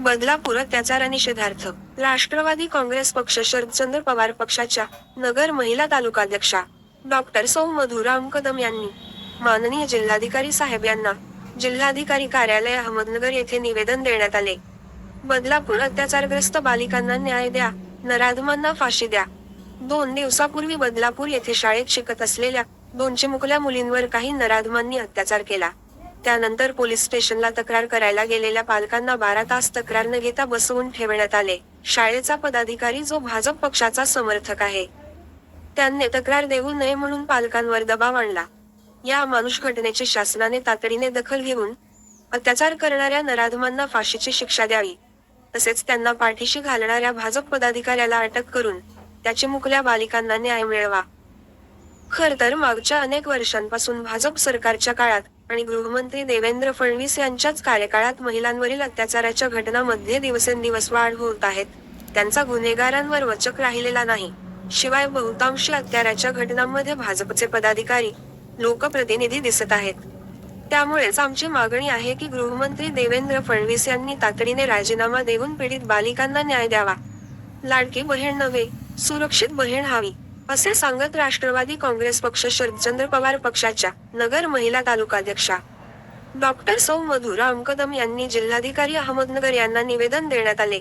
बदलापूर अत्याचार निषेधार्थ. राष्ट्रवादी काँग्रेस पक्ष शरदचंद्र पवार पक्षाच्या नगर महिला तालुकाध्यक्षा डॉक्टर सौ मधुराम कदम यांनी माननीय जिल्हाधिकारी साहेब यांना जिल्हाधिकारी कार्यालय अहमदनगर येथे निवेदन देण्यात आले. बदलापूर अत्याचारग्रस्त बालिकांना न्याय द्या नराधमांना फाशी द्या दोन दिवसापूर्वी बदलापूर येथे शाळेत शिकत असलेल्या दोन चिमुकल्या मुलींवर काही नराधमांनी अत्याचार केला. त्यानंतर पोलीस स्टेशनला तक्रार करायला गेलेल्या पालकांना बारा तास तक्रार न घेता बसवून ठेवण्यात आले. शाळेचा पदाधिकारी जो भाजप पक्षाचा समर्थक आहे. त्यांनी तक्रार देऊ नये म्हणून पालकांवर दबाव आणला. या मानुष घटनेची शासनाने तातडीने दखल घेऊन अत्याचार करणाऱ्या नराधमांना फाशीची शिक्षा द्यावी. तसेच त्यांना पाठीशी घालणाऱ्या भाजप पदाधिकाऱ्याला अटक करून त्याची मुकल्या बालिकांना न्याय मिळवा. खर तर मागच्या अनेक वर्षांपासून भाजप सरकारच्या काळात आणि गृहमंत्री देवेंद्र फडणवीस यांच्याच कार्यकाळात महिलांवरील अत्याचाराच्या घटनांमध्ये दिवसेंदिवस वाढ होत आहेत. त्यांचा गुन्हेगारांवर वचक राहिलेला नाही. शिवाय बहुतांशी अत्याराच्या घटनांमध्ये भाजपचे पदाधिकारी लोकप्रतिनिधी दिसत आहेत. त्यामुळेच आमची मागणी आहे की गृहमंत्री देवेंद्र फडणवीस यांनी तातडीने राजीनामा देऊन पीडित बालिकांना न्याय द्यावा. लाडकी बहीण नव्हे. सुरक्षित बहीण हवी असे सांगत राष्ट्रवादी काँग्रेस पक्ष शरदचंद्र पवार पक्षाच्या नगर महिला तालुकाध्यक्षा डॉक्टर सौ मधुरा कदम यांनी जिल्हाधिकारी अहमदनगर यांना निवेदन देण्यात आले.